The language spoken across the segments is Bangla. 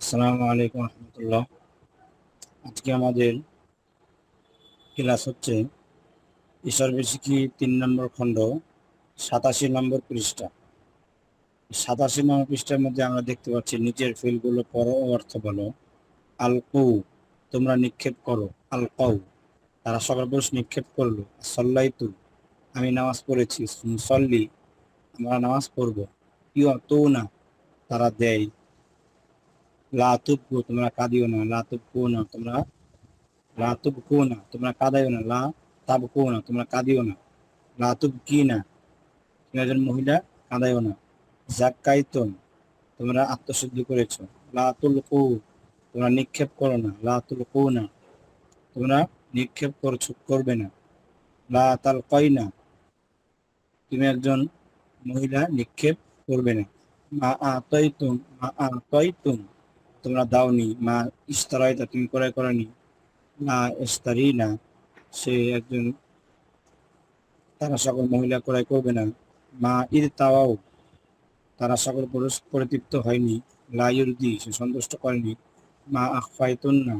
আসসালামু আলাইকুম রহমতুল্লাহ। আজকে আমাদের ক্লাস হচ্ছে ঈশ্বর বেশিকি তিন নম্বর খণ্ড, সাতাশি নম্বর পৃষ্ঠা। সাতাশি নম্বর পৃষ্ঠার মধ্যে আমরা দেখতে পাচ্ছি, নিচের ফিলগুলো পর অর্থ বলো। আল কৌ তোমরা নিক্ষেপ করো। আল কৌ তারা সকল পুরুষ নিক্ষেপ করল। সল্লাই তু আমি নামাজ পড়েছি। মুসল্লি আমরা নামাজ পড়ব। ইউ তো না তারা দেয়। লাতুবকু তোমরা কাঁদিও না লাতুবকু না তোমরা লাতুবকু না তোমরা কাঁদাইও না লা তাবকু না তোমরা কাঁদিও না লাতুব কি না তুমি একজন মহিলা, কাঁদাইও না জাক্কাইতন তোমরা আত্মশুদ্ধি করেছ লাতুল কু তোমরা নিক্ষেপ করো না লাতুল কু না তোমরা নিক্ষেপ করছ, করবে না লা তাল কই না তুমি একজন মহিলা, নিক্ষেপ করবে না, মা আতইতুম মা আতইতুম তোমরা দাওনি, মা ইস্তারাইতা তুমি ক্রয় করনি। না ইস্তারি না সে একজন, তারা সকল মহিলা ক্রয় করবে না। মা ঈদ তাওয়াও তারা সকল পুরুষ পরিতৃপ্ত হয়নি। লাইউরদি সে সন্তুষ্ট করেনি। মা আখফাইতুন না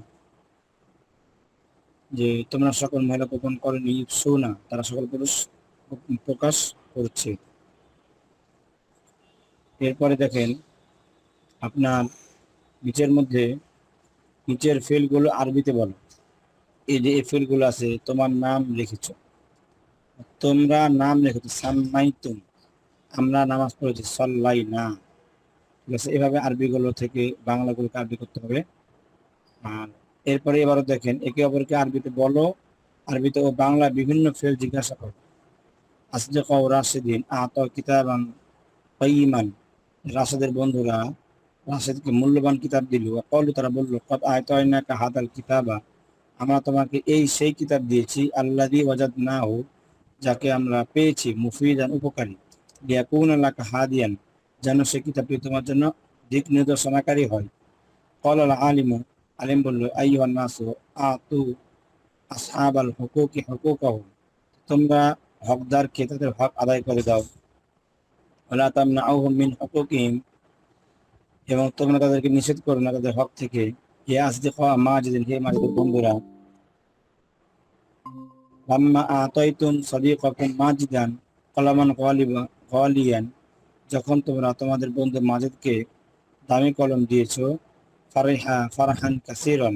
যে তোমরা সকল মহিলা গোপন করেনি ইপসু না তারা সকল পুরুষ প্রকাশ করছে। এরপরে দেখেন, আপনার নিচের মধ্যে, নিচের ফিলগুলো আরবিতে বলো। এই যে এই ফিলগুলো আছে, তোমার নাম লিখেছ। তোমরা নাম লিখেছো সান্নাই তুম আমরা নামাজ পড়েছি সল্লাই না ঠিক আছে? এভাবে আরবিগুলো থেকে বাংলাগুলোকে আরবি করতে হবে। আর এরপরে এবারও দেখেন, একে অপরকে আরবিতে বলো। আরবিতে ও বাংলা বিভিন্ন ফেল জিজ্ঞাসা করো। আসলে কও রাশেদিন আত কিতাবান রাশেদের বন্ধুরা রাশেদকে মূল্যবান কিতাব দিল। কলু তারা বলল কত আয়তয়নাকা হাদাল কিতাবা? আমরা তোমাকে এই সেই কিতাব দিয়েছি আল্লাদি ওয়াজাদ না হোক যাকে আমরা পেয়েছি মুফিদান উপকারী। ইয়াকুন আল্লাহকে হাদিয়ান, যেন সে কিতাবটি তোমার জন্য দিক নির্দেশনাকারী হয়। কল আল আলিম আলিম বলল আইহান নাসু আতু আসহাব আল হুকুকি হুকুকাহ তোমরা হকদারকে তাদের হক আদায় করে দাও। ওলা তামনা আউহুম মিন হুকুকিহিম এবং তোমরা তাদেরকে নিষেধ করো না, তাদের হক থেকে। ইয়া আসদি মা যেদিন হে বন্ধুরা। লাম্মা আতাইতুম সদিকাকুম মাজিদান, কলামান যখন তোমরা তোমাদের বন্ধু মাজেদকে দামি কলম দিয়েছ, ফারিহা, ফারহান কাসিরন,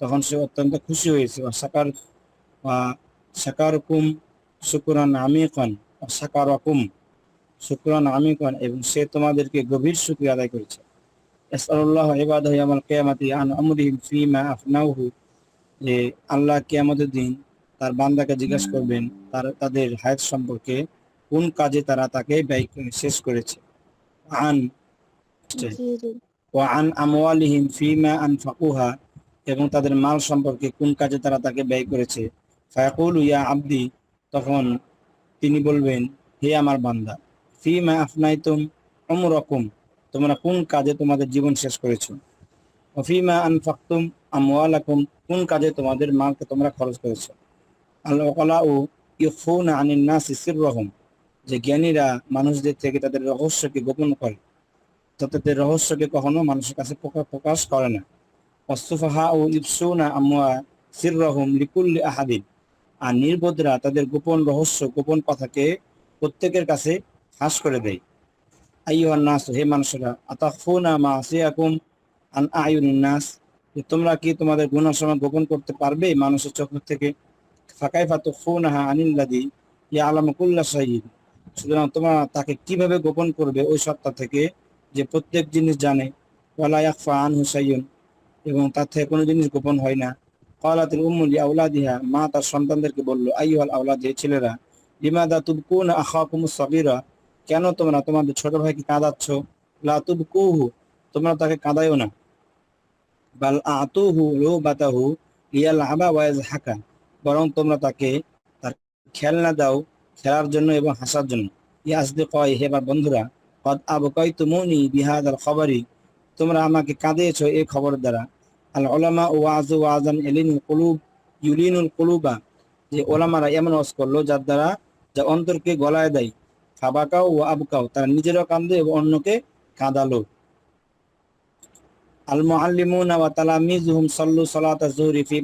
তখন সে অত্যন্ত খুশি হয়েছে। সাকার সাকারকুম শুকুরান আমিকন সাকারকুম শুকুরান আমিকন, এবং সে তোমাদেরকে গভীর শুক্রিয়া আদায় করেছে। আসাল্লাহ ইবাদাহ কিয়ামাতি আন আমরিহিম ফিমা আফনাউহু যে আল্লাহ কিয়ামতের দিন তার বান্দাকে জিজ্ঞাসা করবেন, তার, তাদের হায়াত সম্পর্কে কোন কাজে তারা তাকে ব্যয় শেষ করেছে? আন ও আন আমওয়ালিহিম ফিমা আনফাকুহা এবং তাদের মাল সম্পর্কে কোন কাজে তারা তাকে ব্যয় করেছে? ফায়াকুল, ইয়া আব্দি, তখন তিনি বলবেন, হে আমার বান্দা, ফিমা আফনাইতুম অমরকম তোমরা কোন কাজে তোমাদের জীবন শেষ করেছ? অফিমা আনফাকতুম আমওয়ালাকুম, কোন কাজে তোমাদের মালকে তোমরা খরচ করেছ? আল্লাহ ও ইউফুন আনিন নাস রহম যে জ্ঞানীরা মানুষদের থেকে তাদের রহস্যকে গোপন করে তাদের রহস্যকে কখনো মানুষের কাছে প্রকাশ করে না। অস্তুফাহা ও ইফসুনা আমওয়া সির রহম লিকুল্লি আহাদিন, আর নির্বোধরা তাদের গোপন রহস্য, গোপন কথাকে প্রত্যেকের কাছে ফাঁস করে দেয়। আইয়ান নাস, হে মানুষেরা আতাফুনা মা আসিয়াকুম আন আয়ুনিন নাস, যে তোমরা কি তোমাদের গুনাহ সময় গোপন করতে পারবে? মানুষের চোখ থেকে ফাঁকাই ফাতু ফুনাহা আনিল্লাদি ইয়া আলাম কুল্লা শাহিদ সুতরাং তোমরা তাকে কীভাবে গোপন করবে? ওই সত্তা থেকে যে প্রত্যেক জিনিস জানে। ওয়ালা ইয়াকফা আন হুসাইয়ুন এবং তার থেকে কোনো জিনিস গোপন হয় না। কলাতিল উম্মুল আউলাদিহা মা তার সন্তানদেরকে বলল আইহাল আউলাদ হে ছেলেরা, লিমাদা তুবকুন আখাকুম সগীরা? কেন তোমরা? তোমাদের ছোট ভাইকে কাঁদাচ্ছ? লাতুব কুহু, তোমরা তাকে কাঁদাইও না। বাল আতুহু লো বাতাহু লিয়াল আবা ওয়াজ হাকা বরং তোমরা তাকে তার খেলনা দাও খেলার জন্য এবং হাসার জন্য। ইয়াসদি কয় হেবার বন্ধুরা, কদ আবকাই তুমুনি বিহাদ আল খবরই তোমরা আমাকে কাঁদিয়েছ এই খবর দ্বারা। আল ওলামা ও আজু আজান এলিনুল কুলুব, ইউলিনুল কুলুবা, যে ওলামারা এমন অস করল যার দ্বারা যা অন্তরকে গলায় দেয়। ফাবাকাও ও আবকাও, তারা নিজেরও কান্দে এবং অন্যকে কাঁদালো। আল মোহাল্লিমুনা ওয়া জোহরি ফি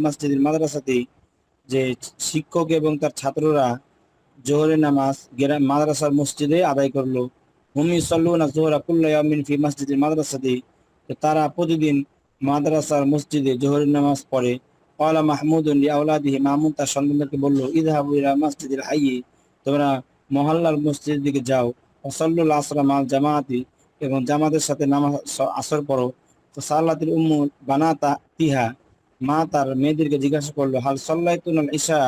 যে শিক্ষক এবং তার ছাত্ররা জোহরের নামাজ মাদ্রাসার মসজিদে আদায় করল। হুমি সাল্লুনা জোহরা ফি তারা প্রতিদিন মাদ্রাসার মসজিদে জোহরের নামাজ পড়ে। কলা মাহমুদ আউলাদিহি মাহমুদ তার সন্তানদেরকে বলল ইদহাবু মসজিদের মসজিদুল তোমরা মহল্লার মসজিদের দিকে যাও। ওয়াসাল্লুল আসরা মাল জামাতি এবং জামাতের সাথে নামাজ আসর পড়ো। তো সাল্লাতিল উম্মু বানাতা তিহা। মা তার মেয়েদেরকে জিজ্ঞাসা করল, হাল সাল্লাইতুনাল ইশা?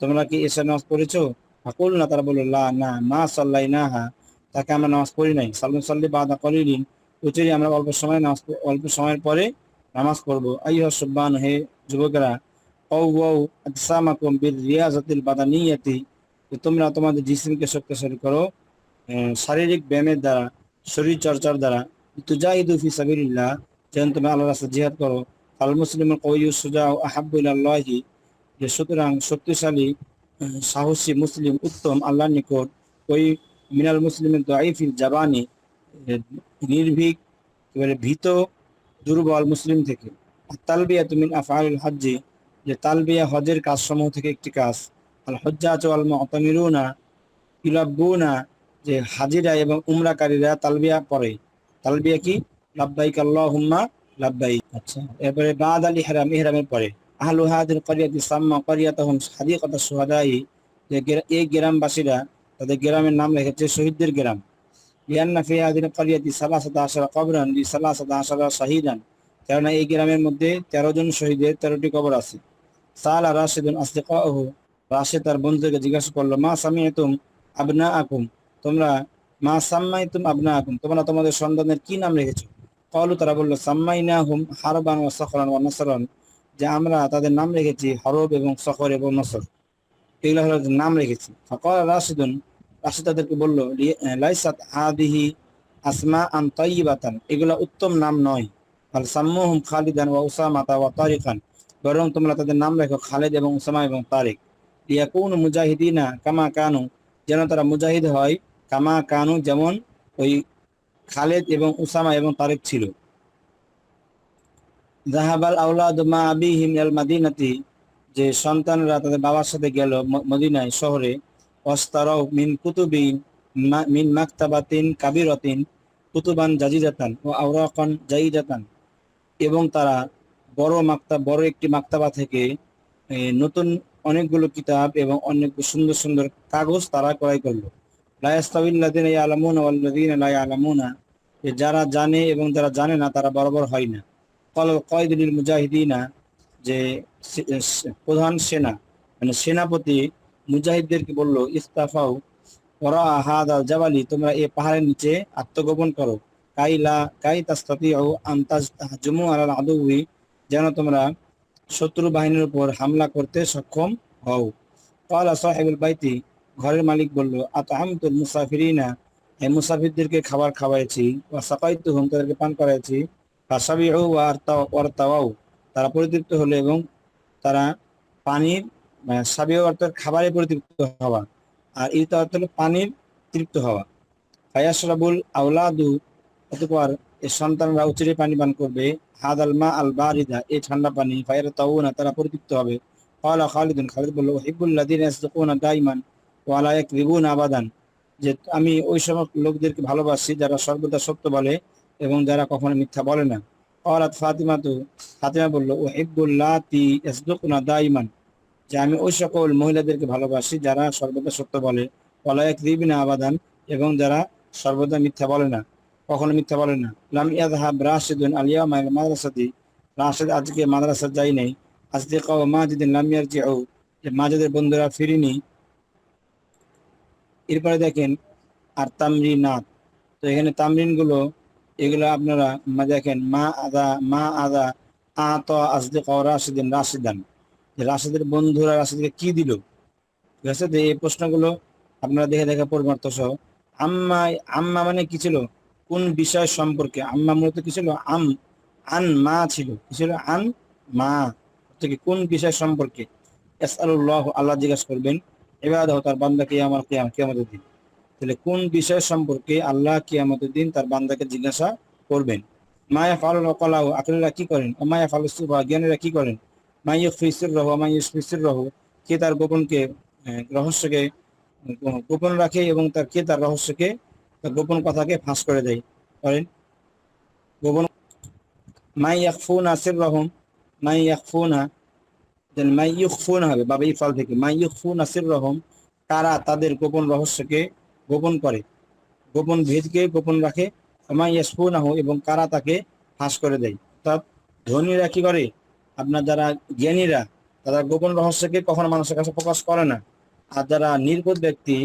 তোমরা কি এসা নামাজ পড়েছো? ফাকুল না তারা বলল, লা, না, মা সাল্লাই না হা তাকে আমরা নামাজ পড়ি নাই। সাল্লু সাল্লি বাদা কলিলিন। উচিরি আমরা অল্প সময় নামাজ অল্প সময়ের পরে নামাজ পড়ব। আইহ সুব্বান হে যুবকেরা কৌ ওয়াউ আজসামাকুম বিল রিয়াজাতিল বাদানিয়াতি যে তোমরা তোমাদের জিসিমকে শক্তিশালী করো শারীরিক ব্যায়ামের দ্বারা, শরীর চর্চার দ্বারা। তুজাহিদু ফি সাবিলিল্লাহ, যেন তুমি আল্লাহ রাস্তা জিহাদ করো। আল মুসলিমুল কওয়িয়ু সুজাউ আহাব্বু ইলাল্লাহি, যে সুতরাং শক্তিশালী সাহসী মুসলিম উত্তম আল্লাহর নিকট, ওই মিনাল মুসলিমের দাইফিল জাবানি নির্ভীক এবারে ভীত, দুর্বল মুসলিম থেকে। তালবিয়া তুমিন আফআলুল হজ্জি, যে তালবিয়া হজের কাজসমূহ থেকে একটি কাজ। আল হজ্জাত আল মুতামিরুনা ইলাব্বুনা যে হাজিরা এবং উমরাকারীরা তালবিয়া পড়ে। তালবিয়া কি? লাব্বাইক আল্লাহুম্মা লাব্বাইক। আচ্ছা এরপরে বাদ আল ইহরাম ইহরামের পরে আহলু হাদিল ক্বরিয়াতি সাম্মা ক্বরিয়াতাহুম হাদিকাত শুহাদাই যে এই গ্রামবাসীরা তাদের গ্রামের নাম রেখেছে শহীদদের গ্রাম। লিয়ান্না ফি হাদিল ক্বরিয়াতি সালাসাতা আশারা কবরান লি সালাসাতা আশারা শাহিদান, কেননা এই গ্রামের মধ্যে তেরো জন শহীদের তেরোটি কবর আছে। সালা রাশিদুন আসদিকাহু রাশিদ তার বন্ধুকে জিজ্ঞাসা করল, মা সামিয়াতুম আবনা আকুম তোমরা, মা সাম্মাইতুম আবনা আকুম তোমরা তোমাদের সন্তানের কি নাম রেখেছো? কলু তারা বলল সাম্মাইনা হুম হারবান ও সখরান ও নসরন, যে আমরা তাদের নাম রেখেছি হরব এবং সখর এবং নসর। এগুলো হলো নাম রেখেছি। রাশিদুন, রাশিদ তাদেরকে বলল লাইসাত হাদিহি আসমা আন তয়িবাতান এগুলো উত্তম নাম নয়। আল সাম্মুহুম খালিদান ওয়া উসামাতা ওয়া তারিকান। বরং তোমরা তাদের নাম রেখো খালিদ এবং উসামা এবং তারিক। ইয়াকুন মুজাহিদিনা কামা কানু যেন তারা মুজাহিদ হয়, কামা কানু যেমন ওই খালেদ এবং উসামা এবং তারেক ছিল। জাহাবাল আউলাদ মা আবিহিম আল মাদিনাতি, যে সন্তানরা তাদের বাবার সাথে গেল মদিনায়, শহরে অস্তারাও মিন কুতুবিন মা- মিন মাকতাবাতিন কাবিরতিন কুতুবান জাজিজাতান ও আওরাকান জাইজাতান। এবং তারা বড় মাক্তা, বড় একটি মাক্তাবা থেকে নতুন অনেকগুলো কিতাব এবং অনেক সুন্দর সুন্দর কাগজ তারা ক্রয় করল। যারা জানে এবং যারা জানে না, তারা বরাবর হয় না। কল কয়দুল মুজাহিদিনা, যে প্রধান সেনা মানে সেনাপতি মুজাহিদদেরকে বলল ইস্তাফাও ওরা হাদ আল জাবালি, তোমরা এই পাহাড়ের নিচে আত্মগোপন করো। কাইলা, কাই তাস্তাতিউ আন তাজমু আলাল আদুই যেন তোমরা শত্রু বাহিনীর উপর হামলা করতে সক্ষম হও। কালা সাহেবুল বাইতি ঘরের মালিক বলল আতহামতুল মুসাফিরিনা এই মুসাফিরদেরকে খাবার খাওয়াইছি, ওয়া সাকাইতুহুম, তাদেরকে পান করাইছি ফাসাবিউ ওয়া আরতাও ওয়ারতাওয়াও তারা পরিতৃপ্ত হলো এবং তারা পানির সাবিউ অর্থাৎ খাবারে পরিতৃপ্ত হওয়া আর ইরতা অর্থ হলো পানির তৃপ্ত হওয়া। ফায়াসরাবুল আউলাদু অতঃপর এর সন্তানরা উচিরে পানি পান করবে। হাদ আলমা আল বারিদা এই ঠান্ডা পানি। ফায়ার তাউনা, তারা পরিতৃপ্ত হবে। কলা খালিদুন, খালিদ বলল হিবুল্লাদিন দাইমান ওয়ালা এক রিবুন আবাদান। যে আমি ওই সমস্ত লোকদেরকে ভালোবাসি, যারা সর্বদা সত্য বলে এবং যারা কখনো মিথ্যা বলে না। অলাত ফাতিমা তো ফাতিমা বলল ও হিবুল্লা তি এসদুকুনা দাইমান। যে আমি ওই সকল মহিলাদেরকে ভালোবাসি, যারা সর্বদা সত্য বলে। ওয়ালা এক রিবিনা আবাদান এবং যারা সর্বদা মিথ্যা বলে না। কখনো মিথ্যা বলে না। লাম ইয়াযহাব রাশিদুন আল ইয়াউমা ইলা মাদ্রাসাতি। রাশিদ আজকে মাদ্রাসা যাই নাই। আসদিকা ওয়া মাজিদিন লাম ইয়ারজিউ। যে মাজিদের বন্ধুরা ফিরিনি। এরপরে দেখেন, আর তামরিনাত। তো এখানে তামরিনগুলো এগুলো আপনারা দেখেন, মা আদা মা আদা, আ, তো আসদিকা ওয়া রাশিদিন রাশিদান। রাশিদের বন্ধুরা রাশিদকে কি দিল? ঠিক আছে? এই প্রশ্নগুলো আপনারা দেখে দেখে পরিমার্থ সহ আম্মা আম্মা মানে কি ছিল? কোন বিষয় সম্পর্কে? আম্মা মূলত কি ছিল? আম, আন মা ছিল। কি ছিল? আন মা। থেকে কোন বিষয় সম্পর্কে? আল্লাহ জিজ্ঞাসা করবেন এবার তার বান্দাকে আমার কিয়াম কিয়ামতের দিন? তাহলে কোন বিষয় সম্পর্কে আল্লাহ কিয়ামতের দিন তার বান্দাকে জিজ্ঞাসা করবেন? মায়া ফালুল অকলাহ আকলেরা কি করেন? মায়া ফালু সুবা জ্ঞানীরা কি করেন? মাইয় ফিসুর রহ মাইয় ফিসুর রহ কে তার গোপনকে রহস্যকে, গোপন রাখে এবং তার, কে তার রহস্যকে গোপন কথাকে ফাঁস করে দেয়। করেন গোপন মাই ইয়াকফুন আসির রহম মাই ইয়াকফুনা দেন মাই ইউকফুন হবে বাবা ইফাল থেকে। মাই ইউকফুন আসির রহম কারা তাদের গোপন রহস্যকে গোপন করে। গোপন ভেদকে গোপন রাখে। মাই ইয়াসফুনাহু, এবং কারা তাকে ফাঁস করে দেয়। অর্থাৎ ধনীরা কি করে? আপনার যারা জ্ঞানীরা, তারা গোপন রহস্যকে কখনো মানুষের কাছে প্রকাশ করে না। আর যারা নির্বোধ ব্যক্তি,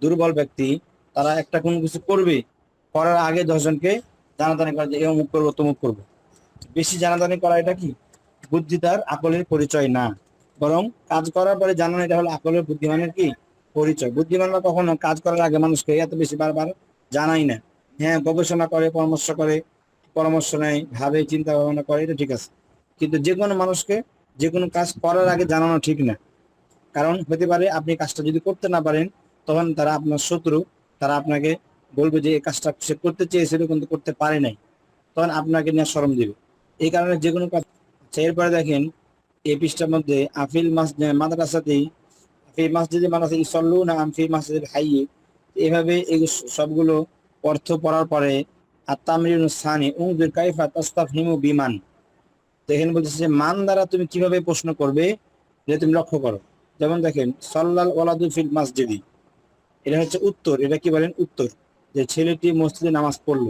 দুর্বল ব্যক্তি তারা একটা কোনো কিছু করবে, করার আগে দশজনকে জানাজানি করা যে, এ অমুক করব, তমুক করব। বেশি জানাজানি করা এটা কি? বুদ্ধি তার আকলের পরিচয় না। বরং কাজ করার পরে জানানো এটা হলো আকলের বুদ্ধিমানের কি? পরিচয়। বুদ্ধিমানরা কখনো কাজ করার আগে মানুষকে এত বেশি বারবার জানাই না। হ্যাঁ গবেষণা করে, পরামর্শ করে, পরামর্শ নেয়, ভাবে চিন্তা ভাবনা করে, এটা ঠিক আছে। কিন্তু যে কোনো মানুষকে যে কোনো কাজ করার আগে জানানো ঠিক না। কারণ হতে পারে আপনি কাজটা যদি করতে না পারেন, তখন তারা আপনার শত্রু তারা আপনাকে বলবে যে এই কাজটা সে করতে চেয়েছিল কিন্তু করতে পারে নাই। তখন আপনাকে নিয়ে শরম দিবে। এই কারণে যে কোনো কাজ আচ্ছা, এরপরে দেখেন এই পৃষ্ঠার মধ্যে আফিল মাস মাদ্রাসাতেই আফি মসজিদে মাদ্রাসা ইসল্লু না আমফি মসজিদের হাইয়ে এভাবে এই সবগুলো অর্থ পড়ার পরে আর তামরিন সানি উংদুর কাইফা তাস্তাফহিমু বিমান। তো এখানে বলতেছে যে মান দ্বারা তুমি কীভাবে প্রশ্ন করবে? যে তুমি লক্ষ্য করো। যেমন দেখেন সল্লাল ওয়ালাদু ফিল মসজিদি। এটা হচ্ছে উত্তর, এটা কি বলেন? উত্তর। যে ছেলেটি মসজিদে নামাজ পড়ল।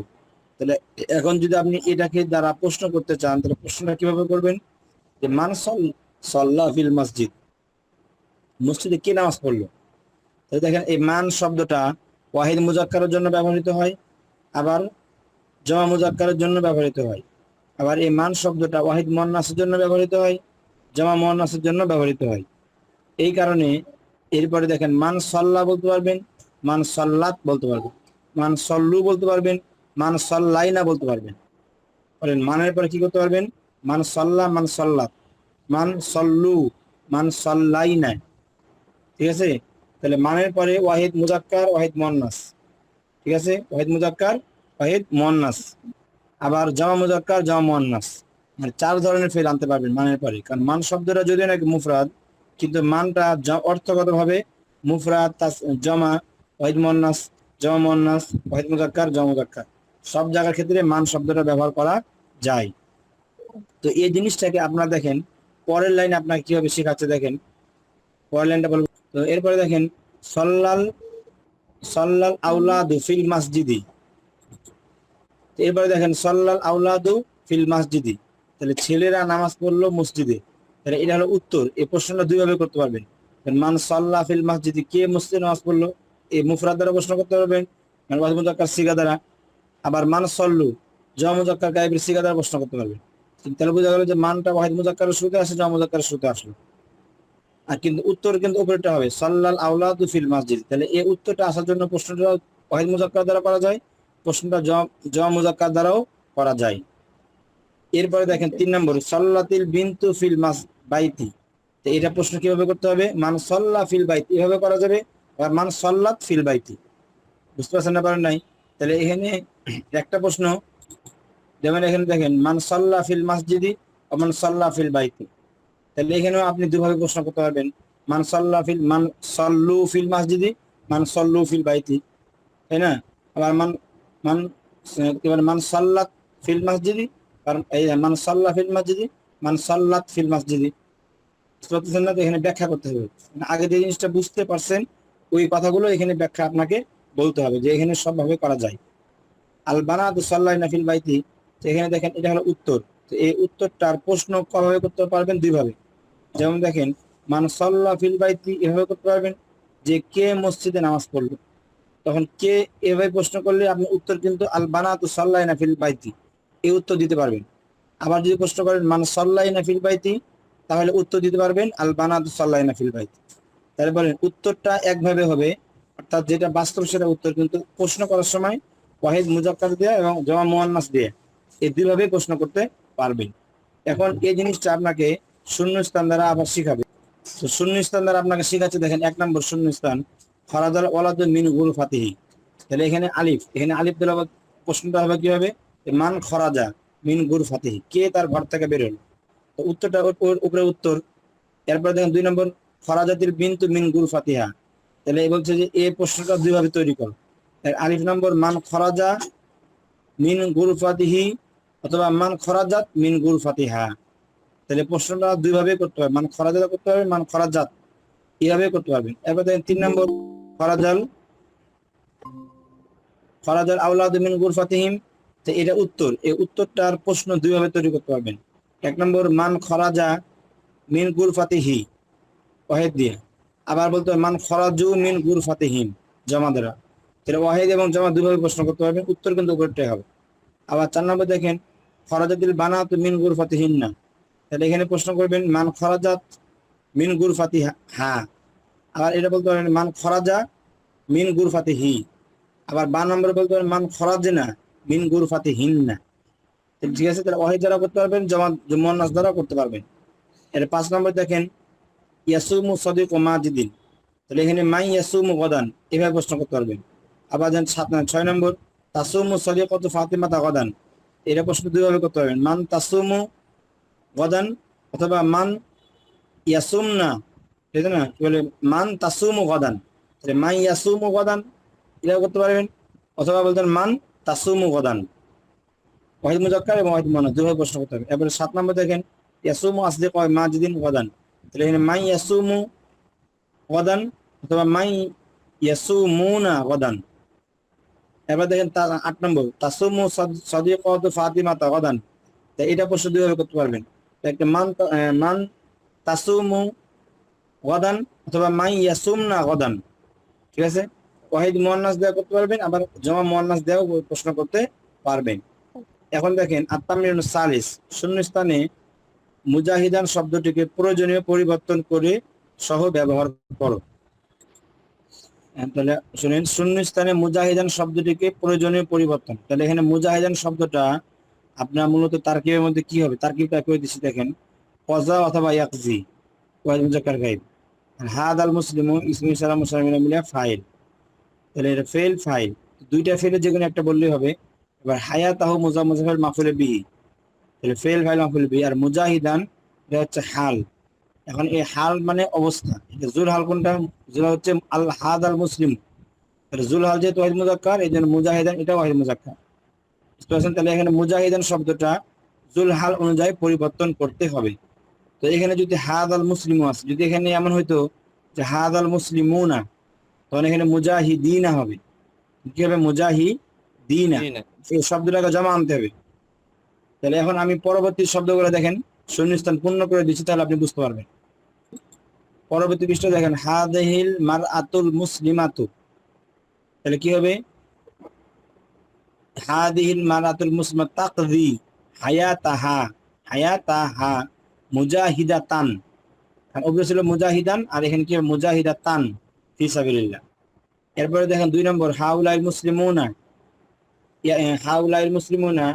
তাহলে এখন যদি আপনি এটাকে দ্বারা প্রশ্ন করতে চান, তাহলে প্রশ্নটা কীভাবে করবেন? যে মান সল সল্লাহ ফিল মসজিদ। মসজিদে কে নামাজ পড়ল? তাহলে দেখেন এই মান শব্দটা ওয়াহিদ মুজাক্কারের জন্য ব্যবহৃত হয়, আবার জমা মুজাক্কারের জন্য ব্যবহৃত হয়। আবার এই মান শব্দটা ওয়াহিদ মন্নাসের জন্য ব্যবহৃত হয়, জমা মন্নাসের জন্য ব্যবহৃত হয়। এই কারণে এরপরে দেখেন, মান সল্লা বলতে পারবেন, মান সল্লাত বলতে পারবেন, মান সল্লু বলতে পারবেন, মান সল্লাইনা বলতে পারবেন। বলেন মানের পরে কি করতে পারবেন? মান সল্লা, মান সল্লাত। মান সল্লু, মান সল্লাইনা। ঠিক আছে? তাহলে মানের পরে ওয়াহিদ মুজাক্কার, ওয়াহিদ মন্নাস ঠিক আছে? ওয়াহিদ মুজাক্কার, ওয়াহিদ মন্নাস আবার জামা মুজাক্কার, জামা মন্নাস মানে চার ধরনের ফেল আনতে পারবেন মানের পরে। কারণ মান শব্দটা যদিও নাকি মুফরাদ কিন্তু মানটা অর্থগতভাবে মুফরাদ জমা, ওয়াহিদ মন্নাস জমা মন্নাস ওয়াহিদ মুজাক্কার জমা মুজাক্কার সব জায়গার ক্ষেত্রে মান শব্দটা ব্যবহার করা যায়। তো এই জিনিসটাকে আপনারা দেখেন, পরের লাইন আপনাকে কীভাবে শেখাচ্ছে দেখেন। পরের লাইনটা বলব, তো এরপরে দেখেন, সল্লাল সল্লাল আউলাদু ফিল মাসজিদি। এরপরে দেখেন, সল্লাল আউলাদু ফিল মাসজিদি। তাহলে ছেলেরা নামাজ পড়ল মসজিদে। তাহলে এটা হলো উত্তর। এই প্রশ্নটা দুইভাবে করতে পারবেন। মান সাল্লাহ ফিল মসজিদে কে মসজিদে নামাজ পড়ল? এই মুফরাদ দ্বারা প্রশ্ন করতে পারবেন। মানে মুজাক্কার সিগা দ্বারা আবার মান সল্লু, জমা মুজাক্কার গায়েবের সিগা দ্বারা প্রশ্ন করতে পারবেন। তাহলে বোঝা গেল যে মানটা ওয়াহিদ মুজাক্কারের শুরুতে আসে, জমা মুজাক্কারের শুরুতে আসলো। আর কিন্তু উত্তর কিন্তু উপরেটা হবে, সাল্লাল আউলাদু ফিল মসজিদ। তাহলে এই উত্তরটা আসার জন্য প্রশ্নটা ওয়াহিদ মুজাক্কার দ্বারা করা যায়, প্রশ্নটা জমা মুজাক্কার দ্বারাও করা যায়। এরপরে দেখেন তিন নম্বর, সল্লাতিল বিন্তু ফিল মাস বাইতি। তো এটা প্রশ্ন কীভাবে করতে হবে? মান সল্লা ফিল বাইতি। এভাবে করা যাবে? আর মান সল্লাত ফিল বাইতি। বুঝতে পারছেন না পারেন নাই? তাহলে এখানে একটা প্রশ্ন। যেমন এখানে দেখেন, মান সল্লা ফিল মসজিদি ও মান সল্লা ফিল বাইতি। তাহলে এখানেও আপনি দুভাবে প্রশ্ন করতে পারবেন। মান সল্লা ফিল, মান সল্লু ফিল মসজিদি, মান সল্লু ফিল বাইতি। তাই না? আবার মান মান, কি বলে, মান সাল্লাত ফিল মসজিদি কারণ এই মান সাল্লা ফিল মসজিদি, মান সাল্লাত ফিল মসজিদি। বুঝতে না তো এখানে ব্যাখ্যা করতে হবে। মানে আগে যে জিনিসটা বুঝতে পারছেন, ওই কথাগুলো এখানে ব্যাখ্যা আপনাকে বলতে হবে যে এখানে সবভাবে করা যায়। আল বানাতু সাল্লাহ নাফিল বাইতি এখানে দেখেন এটা হলো উত্তর। তো এই উত্তরটার প্রশ্ন কভাবে করতে পারবেন দুইভাবে। যেমন দেখেন, মান সাল্লাহ ফিল বাইতি এভাবে করতে পারবেন যে কে মসজিদে নামাজ পড়ল তখন কে এভাবে প্রশ্ন করলে আপনি উত্তর কিন্তু আল বানাতু সাল্লাহ নাফিল বাইতি। এই উত্তর দিতে পারবেন। আবার যদি প্রশ্ন করেন, মান সাল্লাহ নাফিল বাইতি? তাহলে উত্তর দিতে পারবেন, আল বানাতু সাল্লাহ নাফিল বাইতি। তাহলে বলেন, উত্তরটা একভাবে হবে, অর্থাৎ যেটা বাস্তব সেটা উত্তর, কিন্তু প্রশ্ন করার সময় ওয়াহিদ মুজাক্কার দিয়ে এবং জমা মোয়ান্নাস দিয়ে এই দুইভাবে প্রশ্ন করতে পারবেন। এখন এই জিনিসটা আপনাকে শূন্য স্থান দ্বারা আবার শিখাবে। তো শূন্য স্থান দ্বারা আপনাকে শিখাচ্ছে, দেখেন, এক নম্বর শূন্য স্থান, ফরাদাল ওয়ালাদ মিন গুরু ফাতিহি। তাহলে এখানে আলিফ এখানে আলিফ দিলে প্রশ্নটা হবে কি হবে মান খরাজা মিন গুর ফাতিহি। কে তার ঘর থেকে বেরোলো তো উত্তরটা উপরে উত্তর। এরপরে দেখেন দুই নম্বর, খরাজাতির বিন্তু মিন গুর ফাতিহা। তাহলে এই বলছে যে এই প্রশ্নটা দুইভাবে তৈরি করো। আলিফ নম্বর, মান খরাজা মিন গুর ফাতিহি অথবা মান খরাজাত মিন গুর ফাতিহা। তাহলে প্রশ্নটা দুইভাবে করতে হবে। মান খরাজাত করতে হবে, মান খরাজাত এইভাবে করতে পারবেন এরপর দেখেন তিন নম্বর, খরাজাল খরাজাল আউলাদ মিন গুর ফাতিহিম তো এটা উত্তর। এই উত্তরটার প্রশ্ন দুইভাবে তৈরি করতে পারবেন। এক নম্বর, মান খরাজা মিন গুর ফাতিহি ওয়াহেদ দিয়ে। আবার বলতে হবে, মান খরাজু মিন গুর ফাতিহিম জমা দ্বারা তাহলে ওয়াহেদ এবং জমা দুইভাবে প্রশ্ন করতে পারবেন, উত্তর কিন্তু উপরটাই হবে। আবার চার নম্বর দেখেন, খরাজাতিল বানাত মিন গুর ফাতিহিন না। তাহলে এখানে প্রশ্ন করবেন, মান খরাজাত মিন গুর ফাতিহা হ্যাঁ আবার এটা বলতে পারেন মান খরাজা মিন গুর ফাতিহি আবার বা নম্বরে বলতে পারেন মান খরাজনা মিন ঠিক আছে তাহলে ওয়াহিদ দ্বারা করতে পারবেন জমা দ্বারা করতে পারবেন। এর পাঁচ নম্বর দেখেন, ইয়াসুমু সদিক ও তাহলে এখানে মাই ইয়াসুমু গদান, এভাবে প্রশ্ন করতে পারবেন। আবার সাত ছয় নম্বর, তাসুমু সদিক গদান। এটা প্রশ্ন দুইভাবে করতে পারবেন। মান তাসুমু গদান অথবা মান ইয়াসুম না ঠিক না? কি বলে? মান তাসুমু গদান। তাহলে মান ইয়াসুমু গদান এটা করতে পারবেন। অথবা বলতেন মান তাসুমু গদান। ওয়াহিদ মুজাক্কার এবং ওয়াহিদ প্রশ্ন করতে হবে। এবারে সাত নম্বর দেখেন, ইয়াসুমু আসদিক ওয়া মাজিদিন গদান। তাহলে এখানে মাই ইয়াসুমু গদান অথবা মাই ইয়াসুমুনা গদান। এবার দেখেন আট নম্বর, তাসুমু গদান। তা এটা প্রশ্ন দুইভাবে করতে পারবেন। একটা মান মান তাসুমু গদান অথবা মাই ইয়াসুমনা গদান। ঠিক আছে? ওয়াহিদ মুয়ান্নাস দেওয়া করতে পারবেন আবার জমা মুয়ান্নাস দেওয়া প্রশ্ন করতে পারবেন। এখন দেখেন আত্মামির সালিস শূন্য স্থানে মুজাহিদান শব্দটিকে প্রয়োজনীয় পরিবর্তন করে সহ ব্যবহার করো। হ্যাঁ, তাহলে শুনেন শূন্য স্থানে মুজাহিদান শব্দটিকে প্রয়োজনীয় পরিবর্তন। তাহলে এখানে মুজাহিদান শব্দটা আপনার মূলত তারকিবের মধ্যে কি হবে? তারকিবটা করে দিচ্ছি দেখেন কজা অথবা ইয়াকজি ওয়াহিদ মুজাক্কার গাইব। হাদ আল মুসলিম ইসমি সালাম মুসলিমিনা মিলিয়া ফাইল। তাহলে এটা ফেল ফাইল দুইটা ফেলে যে কোনো একটা বললেই হবে। এবার হায়াত আহ মুজা মুজাফের মাফুলে বিহি। তাহলে ফেল ফাইল মাফুলে বিহি। আর মুজাহিদান, এটা হচ্ছে হাল। এখন এই হাল মানে অবস্থা। জুল হাল কোনটা? জুল হচ্ছে আল হাদ আল মুসলিম। তাহলে জুল হাল যেহেতু ওয়াহিদ মুজাক্কার, এই জন্য মুজাহিদান এটা ওয়াহিদ মুজাক্কার। বুঝতে পারছেন? তাহলে এখানে মুজাহিদান শব্দটা জুল হাল অনুযায়ী পরিবর্তন করতে হবে। তো এখানে যদি হাদ আল মুসলিমও আছে, যদি এখানে এমন হইতো যে হাদ আল মুসলিমুনা তখন এখানে মুজাহিদিনা হবে। কি হবে? মুজাহিদিনা। এই শব্দটাকে জমা আনতে হবে। তাহলে এখন আমি পরবর্তী শব্দগুলো দেখেন শূন্যস্থান পূর্ণ করে দিচ্ছি তাহলে আপনি বুঝতে পারবেন। পরবর্তী পৃষ্ঠ দেখেন হাদেহিল মার আতুল মুসলিমাতু। তাহলে কি হবে? হাদিহিল মার আতুল মুসলিমা তাকদি হায়াতাহা হায়াতাহা মুজাহিদাতান। আর উপরে ছিল মুজাহিদান আর এখানে কি হবে? মুজাহিদাতান। ফি সাবিলিল্লাহ এরপরে দেখেন দুই নম্বর হাউলাইল মুসলিমুনা। হাউলাইল মুসলিমুনা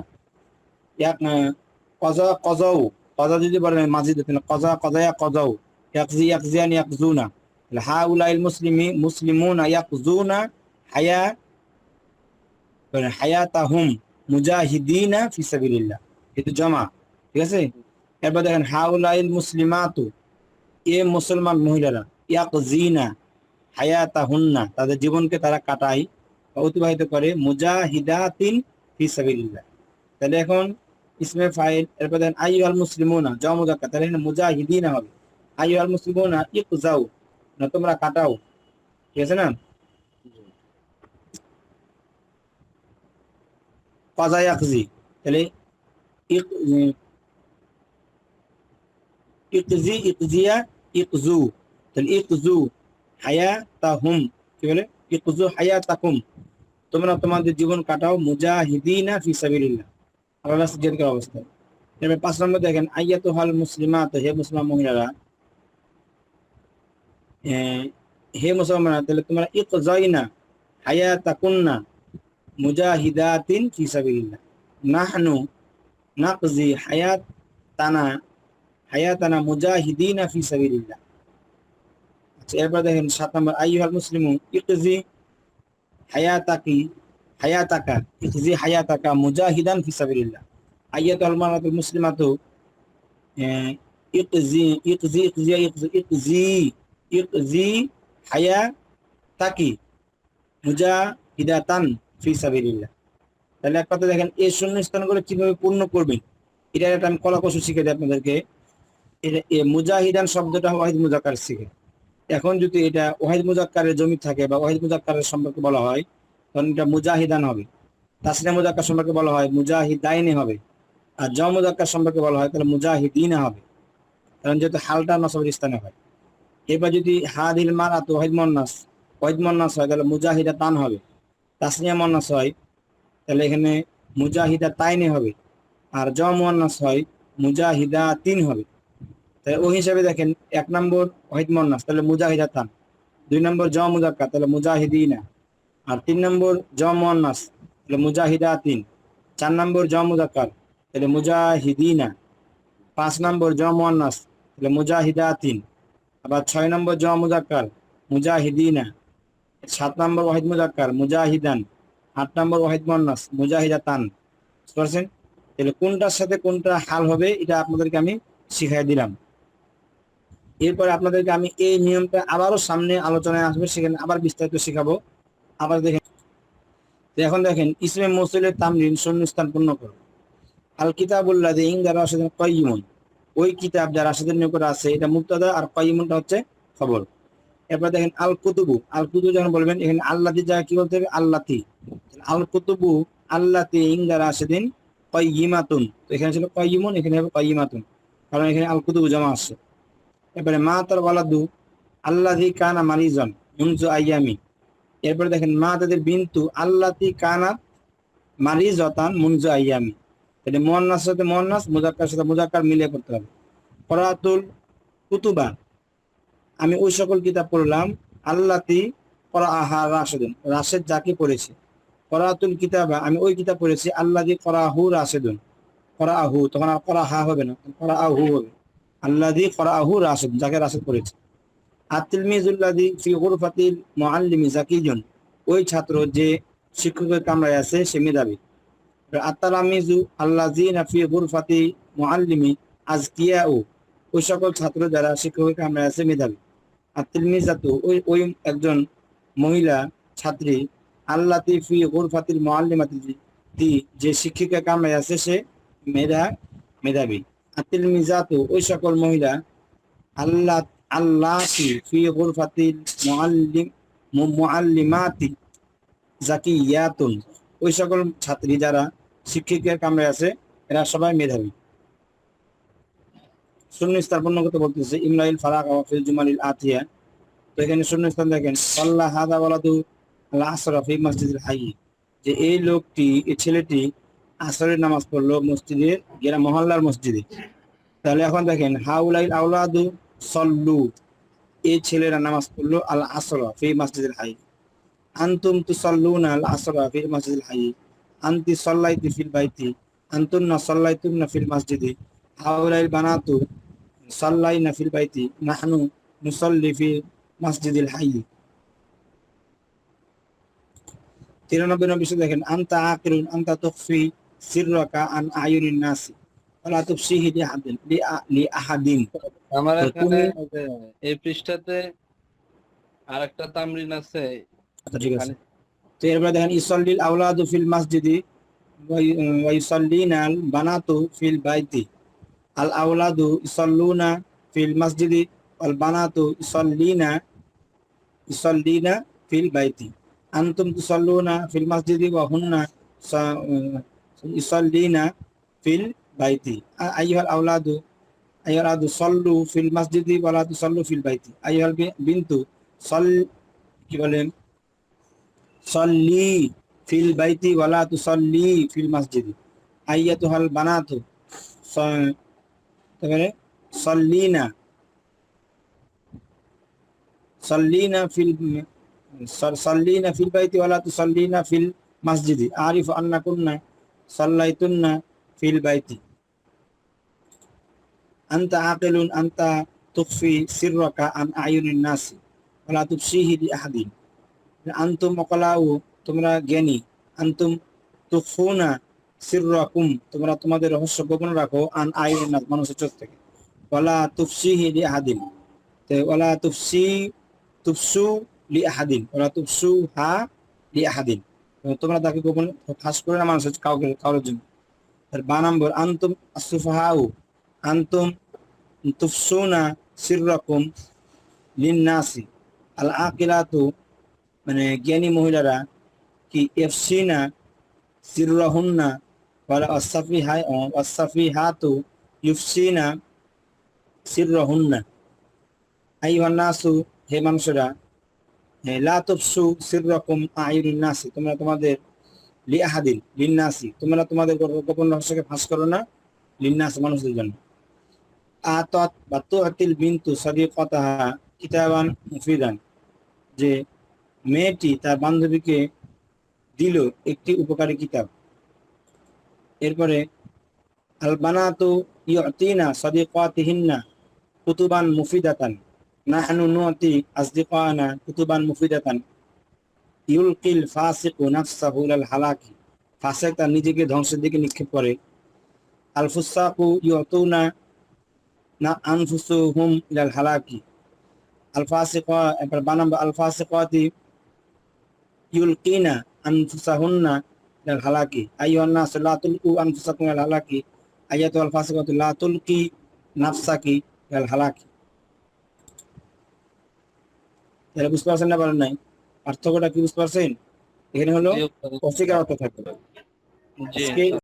ইয়াক কজা, কজাউ। কজা যদি বলেন, মাজিদ, তাহলে কজা, কজায়া, কজাউ। ইয়াকজি, ইয়াকজিয়ান, ইয়াকজুনা। তাহলে হাউলাইল মুসলিমি, মুসলিমুনা, ইয়াকজুনা, হায়া, বলেন, হায়াতাহুম, মুজাহিদিনা ফি সাবিলিল্লাহ। এটা জমা, ঠিক আছে? এরপর দেখেন হাউলাইল মুসলিমাতু, এ মুসলমান মহিলারা, ইয়াকজিনা হায়াতাহুন্না, তাদের জীবনকে তারা কাটায় অতিবাহিত করে মুজাহিদাতিন ফি তাহলে এখন ইসমে ফাইল, এরপর দেখেন আইয়ু আল মুসলিমুনা যাও তাহলে এখানে মুজাহিদিনা হবে। আইয়ু আল মুসলিমুনা, ইকজাউ, না তোমরা কাটাও। ঠিক আছে না? কাজা তাহলে ইক ইকজি, ইকজিয়া, ইকজু, তাহলে ইকজু। হায়াতাহুম কি বলে ইকজু হায়াতাকুম তোমরা তোমাদের জীবন কাটাও মুজাহিদিনা ফি সাবিলিল্লাহ আল্লাহ রাস্তায় জিহাদের অবস্থায় এবার পাঁচ নম্বর দেখেন আইয়াতু হাল মুসলিমাত হে মুসলমান মহিলারা এ, হে মুসলমান তাহলে তোমরা ইকজাইনা হায়াতাকুন্না মুজাহিদাতিন ফি সাবিলিল্লাহ নাহনু নাকজি হায়াতানা হায়াতানা মুজাহিদিনা ফি সাবিলিল্লাহ আচ্ছা এরপর দেখেন সাত নম্বর আইয়ুহাল মুসলিমু ইকজি হায়াতাকি তাহলে এক কথা দেখেন, এই শূন্য স্থানগুলো কীভাবে পূর্ণ করবেন? এটা একটা আমি কলা কৌশল শিখে দিই আপনাদেরকে। মুজাহিদান শব্দটা ওয়াহিদ মুজাক্কার শিখে। এখন যদি এটা ওয়াহিদ মুজাক্কারের জমি থাকে বা ওয়াহিদ মুজাক্কারের সম্পর্কে বলা হয়, তখন এটা মুজাহিদান হবে। তাসরিয়া মুজাক্কার সম্পর্কে বলা হয়, মুজাহিদাইনে হবে। আর জ মুজাক্কার সম্পর্কে বলা হয়, তাহলে মুজাহিদিনা হবে। কারণ যেহেতু হালটা নসবের স্থানে হয়। এবার যদি হাদিল মারাত ওয়াহিদ মন্নাস ওয়াহিদ মন্নাস হয়, তাহলে মুজাহিদা তান হবে। তাসনিয়া মন্নাস হয়, তাহলে এখানে মুজাহিদা তাইনে হবে। আর জ মুয়ান্নাস হয় মুজাহিদা তিন হবে। তাহলে ওই হিসাবে দেখেন, এক নম্বর ওয়াহিদ মুয়ান্নাস, তাহলে মুজাহিদা তান দুই নম্বর জ মুজাক্কার, তাহলে মুজাহিদিনা। আর তিন নম্বর জ মুয়ান্নাস, তাহলে মুজাহিদা তিন চার নম্বর জ মুজাক্কার, তাহলে মুজাহিদিনা। পাঁচ নম্বর জ মুয়ান্নাস, তাহলে মুজাহিদা তিন আবার ছয় নম্বর জ মুজাক্কার, মুজাহিদিনা। সাত নম্বর ওয়াহিদ মুজাক্কার, মুজাহিদান। আট নম্বর ওয়াহিদ মুয়ান্নাস, মুজাহিদাতান। বুঝতে পারছেন? তাহলে কোনটার সাথে কোনটা হাল হবে, এটা আপনাদেরকে আমি শিখাই দিলাম। এরপরে আপনাদেরকে আমি এই নিয়মটা আবারও সামনে আলোচনায় আসবে, সেখানে আবার বিস্তারিত শিখাবো। আবার দেখেন এখন দেখেন, ইসমে মসুলের তামরিন শূন্যস্থান পূর্ণ করো। আল কিতাবুল্লাহ ইংদা রাশেদিন কয়িমন ওই কিতাব যার রাশেদের নিকট আছে, এটা মুক্তাদা আর কয়িমনটা হচ্ছে খবর। এরপর দেখেন, আল কুতুবু। আল কুতুবু যখন বলবেন, এখানে আল্লাতি যা কি বলতে হবে? আল্লাতি। আল কুতুবু আল্লাতি ইংদা রাশেদিন কয়িমাতুন তো এখানে ছিল কয়িমন এখানে হবে কয়িমাতুন কারণ এখানে আল কুতুবু জমা আসছে। এবারে মা তার ওয়ালাদু আল্লাহি কানা মারিজন, মুনজু আইয়ামি। এরপরে দেখেন, মা তাদের বিন্তু আল্লাতি কানা মারিজতান, মুনজু আইয়ামি। তাহলে মোহান্নাস সাথে মোহান্নাস মুজাক্কার সাথে মুজাক্কার মিলিয়ে করতে হবে। করাতুল কুতুবা। আমি ওই সকল কিতাব পড়লাম, আল্লাতি করা আহা রাশেদুন, রাশেদ যাকে পড়েছে। করাতুল কিতাবা, আমি ওই কিতাব পড়েছি আল্লাদি করাহু রাশেদুন। করা আহু তখন আর করা হা হবে না করা আহু হবে। আল্লাদি করা আহু রাশেদ যাকে রাশেদ পড়েছে আতিলমিজুল্লাদি ফি গুরফাতিল মুআল্লিমি জাকিজন ওই ছাত্র যে শিক্ষকের কামরায় আছে, সে মেধাবী। আত্মালামিজু আল্লাজিনা ফি গুরফাতি মুআল্লিমি আজকিয়াউ ওই সকল ছাত্র যারা শিক্ষকের কামরায় আছে, মেধাবী। আতিলমিজাতু ওই ওই একজন মহিলা ছাত্রী, আল্লাতি ফি গুরফাতিল মুআল্লিমাতি, যে শিক্ষিকা কামরায় আছে, সে মেধা, মেধাবী। ওই সকল মহিলা আল্লাহ এরা সবাই মেধাবী। শূন্য বলতেছে, ইমরাইল ফারাক স্থান দেখেন যে এই লোকটি, এই ছেলেটি আসরের নামাজ পড়ল মসজিদের গেরা মহল্লার মসজিদে। তাহলে এখন দেখেন, হাউলাইল আউলাদু সল্লু এই ছেলেরা নামাজ পড়ল আল আসরা ফি মসজিদুল হাই। আন্তুম তুসাল্লুনা আল আসরা ফি মসজিদুল হাই। আন্তি সাল্লাইতি ফিল বাইতি, আন্তুন্না সাল্লাইতুন্না ফিল মসজিদি। হাউলাইল বানাতু সাল্লাইনা ফিল বাইতি, নাহনু নুসাল্লি ফি মসজিদুল হাই। তিরানব্বই নম্বর দেখেন, আন্তা আকিরুন, আন্তা তুখফি সিররাকা আন আয়ুনিন নাসি ওয়ালা তুফসিহি লি আহাদিন লি আহাদিন আমার এখানে এই পৃষ্ঠাতে আরেকটা তামরিন আছে। আচ্ছা ঠিক আছে। তো এরপরে দেখেন ইসল্লিল আউলাদু ফিল মসজিদি ওয়া ইসল্লিনা আল বানাতু ফিল বাইতি। আল আউলাদু ইসল্লুনা ফিল মসজিদি আল বানাতু ইসল্লিনা ইসল্লিনা ফিল বাইতি। আনতুম তুসল্লুনা ফিল মসজিদি ওয়া হুন্না ইসল্লিনা ফিল বাইতি আ- আইয়ুহাল আউলাদু আইয়ুহাল আউলাদু সল্লু ফিল মসজিদি ওয়া লা তুসল্লু ফিল বাইতি আইয়ুহাল বি- বিনতু সল কি বলেন সল্লি ফিল বাইতি ওয়ালা তুসল্লি ফিল মসজিদি আইয়াতুহাল বানাতু তারপরে সল্লিনা সল্লিনা ফিল সল্লিনা ফিল বাইতি ফিল মসজিদি আরিফ আন্না কুন্না সাল্লাইতুন্না ফিল বাইতি আন্তা আকিলুন আন্তা তুখফি সিররাকা আন আয়ুনিন নাসি ওয়ালা তুফসিহি লি আহাদিন আন্তুম অকলাউ তোমরা জ্ঞানী আনতুম তুখফুনা সিররাকুম তোমরা তোমাদের রহস্য গোপন রাখো আন আইন মানুষের চোখ থেকে ওয়ালা তুফসিহি লি আহাদিন তো ওয়ালা তুফসি তুফসু লি আহাদিন ওয়ালা তুফসু হা লি আহাদিন তো তোমরা তাকে গোপন ফাঁস করে না মানুষের কাউকে, কারোর জন্য। বা নম্বর, আন্তুম আসুফাহাউ, আন্তুম তুফসুনা সিররাকুম লিন্নাসি। আল আকিলাতু মানে জ্ঞানী মহিলারা কি এফসিনা সিররাহুন্না ওয়ালা আসাফিহা আসাফিহাতু ইউফসিনা সিররাহুন্না। আইয়ুহান নাসু, হে মানুষেরা হে লা তুফসু সিররাকুম আইয়ুন নাসি, তোমরা তোমাদের লি আহাদিন লিন্নাসি তোমরা তোমাদের গোপন রহস্যকে ফাঁস করো না লিন্নাস মানুষদের জন্য। আতাত বা তুআতিল বিনতু সাদিকাতাহা কিতাবান মুফিদান, যে মেয়েটি তার বান্ধবীকে দিল একটি উপকারী কিতাব। এরপরে আল বানাতু ইউতিনা সাদিকাতিহিন্না কুতুবান মুফিদাতান। নাহনু নুতি আসদিকানা কুতুবান মুফিদাতান। ইউলকিল ফাসিকু নাফসাহু ইলাল হালাকি। ফাসিক তার নিজেকে ধ্বংসের দিকে নিক্ষেপ করে। আল ফুসাকু ইউতুনা না আনফুসুহুম ইলাল হালাকি। আল ফাসিকা এরপর বানাম আল ফাসিকাতি ইউলকিনা আনফুসাহুন্না ইলাল হালাকি। আইয়ুহান নাস লা তুলকু আনফুসাকুম ইলাল হালাকি। আয়াতু আল ফাসিকাতু লা তুলকি নাফসাকি ইলাল হালাকি। এরা বুঝতে পারছেন না পারেন নাই? পার্থক্যটা কি বুঝতে পারছেন? এখানে হলো অস্বীকার অর্থ থাকবে।